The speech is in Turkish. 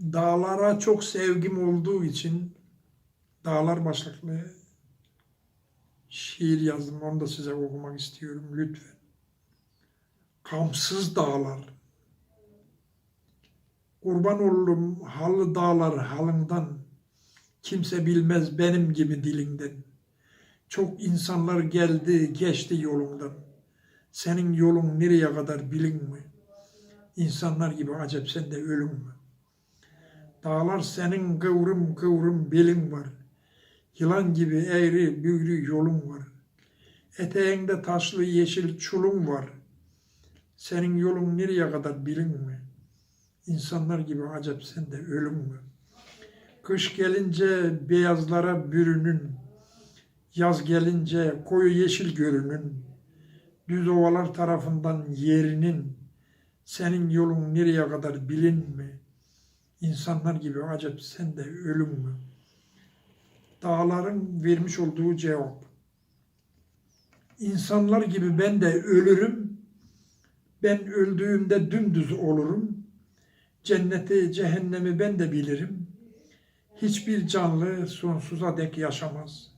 Dağlara çok sevgim olduğu için dağlar başlıklı şiir yazdım. Onu da size okumak istiyorum lütfen. Kamsız dağlar. Kurban olurum halı dağlar halından. Kimse bilmez benim gibi dilinden. Çok insanlar geldi geçti yolundan. Senin yolun nereye kadar bilin mi? İnsanlar gibi acep sen de ölüm mü? Dağlar senin kıvrım kıvrım belin var. Yılan gibi eğri büğrü yolun var. Eteğinde taşlı yeşil çulun var. Senin yolun nereye kadar bilin mi? İnsanlar gibi acep sen de ölüm mü? Kış gelince beyazlara bürünün, yaz gelince koyu yeşil görünün, düz ovalar tarafından yerinin, senin yolun nereye kadar bilin mi? İnsanlar gibi acep sen de ölüm mü? Dağların vermiş olduğu cevap. İnsanlar gibi ben de ölürüm, ben öldüğümde dümdüz olurum, cenneti cehennemi ben de bilirim, hiçbir canlı sonsuza dek yaşamaz.